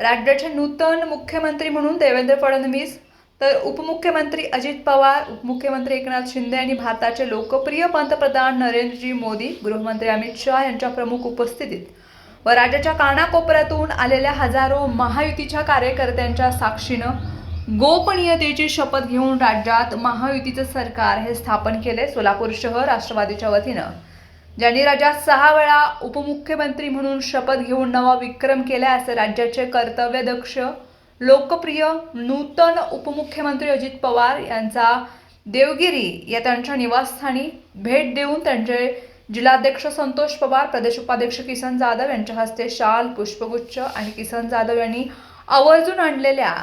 राज्याचे नूतन मुख्यमंत्री म्हणून देवेंद्र फडणवीस तर उपमुख्यमंत्री अजित पवार उपमुख्यमंत्री एकनाथ शिंदे आणि भारताचे लोकप्रिय पंतप्रधान नरेंद्रजी मोदी गृहमंत्री अमित शहा यांच्या प्रमुख उपस्थितीत. व राज्याच्या कानाकोपऱ्यातून आलेल्या हजारो महायुतीच्या कार्यकर्त्यांच्या साक्षीनं गोपनीयतेची शपथ घेऊन राज्यात महायुतीचं सरकार हे स्थापन केले सोलापूर शहर राष्ट्रवादीच्या वतीनं. ज्यांनी राज्यात सहा वेळा उपमुख्यमंत्री म्हणून शपथ घेऊन नवा विक्रम केला असं राज्याचे कर्तव्यदक्ष लोकप्रिय नूतन उपमुख्यमंत्री अजित पवार यांचा देवगिरी या त्यांच्या निवासस्थानी भेट देऊन त्यांचे जिल्हाध्यक्ष संतोष पवार प्रदेश उपाध्यक्ष किसन जाधव यांच्या हस्ते शाल पुष्पगुच्छ आणि किसन जाधव यांनी आवर्जून आणलेल्या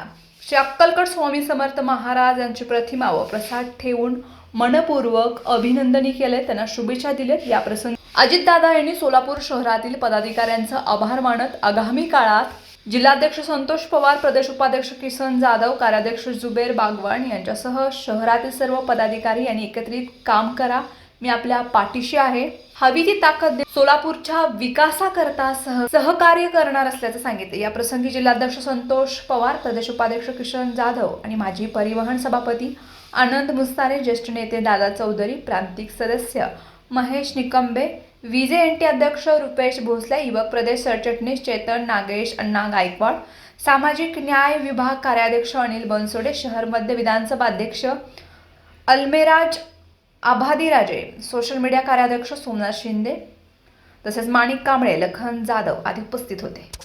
श्री अक्कलकट स्वामी समर्थ महाराज यांची प्रतिमा व प्रसाद ठेवून मनपूर्वक अभिनंदनही केले त्यांना शुभेच्छा दिल्यात या प्रसंगी अजितदादा यांनी सोलापूर शहरातील पदाधिकाऱ्यांचं आभार मानत आगामी काळात जिल्हाध्यक्ष संतोष पवार प्रदेश उपाध्यक्ष किसन जाधव कार्याध्यक्ष जुबेर बागवान यांच्यासह शहरातील सर्व पदाधिकारी यांनी एकत्रित काम करा. मी आपल्या पाठीशी आहे. हवी ती ताकद सोलापूरच्या विकासाकरता सह सहकार्य करणार असल्याचं सांगितले. या प्रसंगी जिल्हाध्यक्ष संतोष पवार प्रदेश उपाध्यक्ष किशन जाधव आणि माजी परिवहन सभापती आनंद मुस्तारे ज्येष्ठ नेते दादा चौधरी प्रांतिक सदस्य Mahesh Nikambe VJ N T अध्यक्ष रुपेश भोसले युवक प्रदेश सरचिटणीस चेतन नागेश अण्णा गायकवाड सामाजिक न्याय विभाग कार्याध्यक्ष अनिल बनसोडे शहर मध्य विधानसभा अध्यक्ष अल्मेराज आभादीराजे सोशल मीडिया कार्याध्यक्ष सोमनाथ शिंदे तसेच माणिक कांबळे लखन जाधव आदी उपस्थित होते.